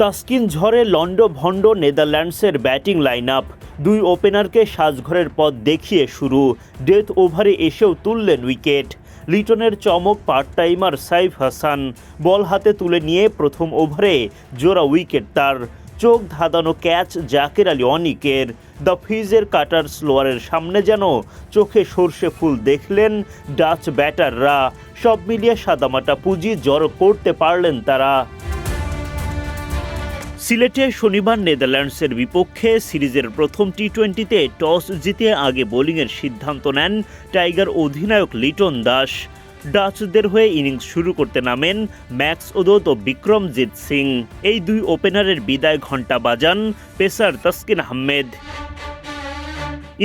তাস্কিন ঝড়ে লন্ড ভন্ড নেদারল্যান্ডসের batting line up দুই ওপেনারকে সাজঘরের পথ দেখিয়ে শুরু। ডেথ ওভারে এসেও তুললেন উইকেট। লিটনের চমক পার্ট টাইমার সাইফ হাসান। বল হাতে তুলে নিয়ে প্রথম ওভারে জোড়া উইকেট তার। চোখ ধাঁধানো ক্যাচ জাকের আলী অনিকের। দ্য ফিজের কাটার স্লোয়ারের সামনে যেন চোখে সর্ষে ফুল দেখলেন ডাচ ব্যাটাররা। সব মিলিয়ে সাদামাটা পুঁজি জড়ো করতে পারলেন তারা। সিলেটে শনিবার নেদারল্যান্ডসের বিপক্ষে সিরিজের প্রথম টি টোয়েন্টিতে টস জিতে আগে বোলিংয়ের সিদ্ধান্ত নেন টাইগার অধিনায়ক লিটন দাস। ডাচদের হয়ে ইনিংস শুরু করতে নামেন ম্যাক্স ওদত ও বিক্রমজিৎ সিং। এই দুই ওপেনারের বিদায় ঘণ্টা বাজান পেসার তাসকিন আহমেদ।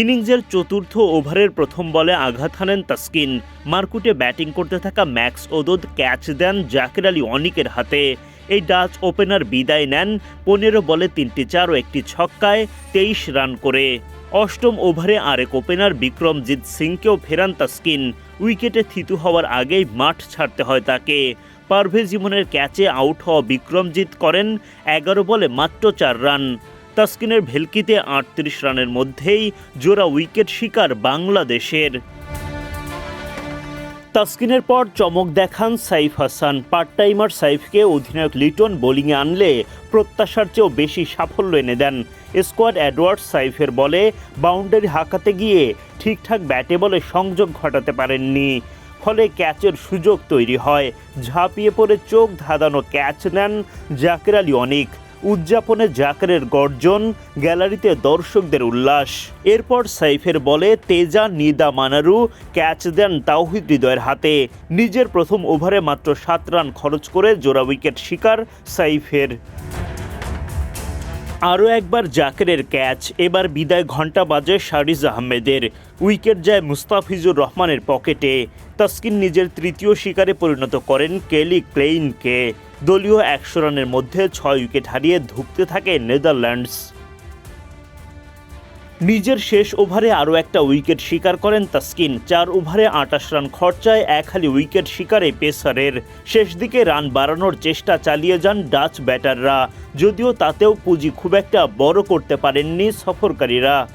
ইনিংসের চতুর্থ ওভারের প্রথম বলে আঘাত হানেন তাসকিন। মারকুটে ব্যাটিং করতে থাকা ম্যাক্স ওদত ক্যাচ দেন জাকির আলী অনিকের হাতে। এই ডাচ ওপেনার বিদায় নেন পনেরো বলে তিনটি চার ও একটি ছক্কায় তেইশ রান করে। অষ্টম ওভারে আরেক ওপেনার বিক্রমজিৎ সিংকেও ফেরান তাস্কিন। উইকেটে থিতু হওয়ার আগেই মাঠ ছাড়তে হয় তাকে। পারভেজ ইমনের ক্যাচে আউট হওয়া বিক্রমজিৎ করেন এগারো বলে মাত্র চার রান। তাস্কিনের ভেলকিতে আটত্রিশ রানের মধ্যেই জোড়া উইকেট শিকার বাংলাদেশের। তাসকিনের পর চমক দেখান সাইফ হাসান। পার্ট টাইমার সাইফকে অধিনায়ক লিটন বোলিংয়ে আনলে প্রত্যাশার চেয়েও বেশি সাফল্য এনে দেন। স্কোয়াড অ্যাডওয়ার্ড সাইফের বলে বাউন্ডারি হাঁকাতে গিয়ে ঠিকঠাক ব্যাটে বলে সংযোগ ঘটাতে পারেননি। ফলে ক্যাচের সুযোগ তৈরি হয়। ঝাঁপিয়ে পড়ে চোখ ধাঁধানো ক্যাচ নেন জাকের আলী অনিক। উদযাপনে জাকারের গর্জন, গ্যালারিতে দর্শকদের উল্লাস। এরপর সাইফের বলে, তেজা, নিদা, মানারু, ক্যাচ দেন তাওহিদ হৃদয়ের হাতে। নিজের প্রথম ওভারে মাত্র সাত রান খরচ করে জোড়া উইকেট শিকার সাইফের। আরও একবার জাকেরের ক্যাচ, এবার বিদায় ঘণ্টা বাজে শারিজ আহমেদের। উইকেট যায় মুস্তাফিজুর রহমানের পকেটে। তাসকিন নিজের তৃতীয় শিকারে পরিণত করেন কেলি ক্লেইনকে। দলীয় একশো রানের মধ্যে ছয় উইকেট হারিয়ে ধুঁকতে থাকে নেদারল্যান্ডস। নিজের শেষ ওভারে আরও একটা উইকেট শিকার করেন তাসকিন। চার ওভারে আটাশ রান খরচায় এক হালি উইকেট শিকারে পেসারের। শেষ দিকে রান বাড়ানোর চেষ্টা চালিয়ে যান ডাচ ব্যাটাররা। যদিও তাতেও পুঁজি খুব একটা বড় করতে পারেননি সফরকারীরা।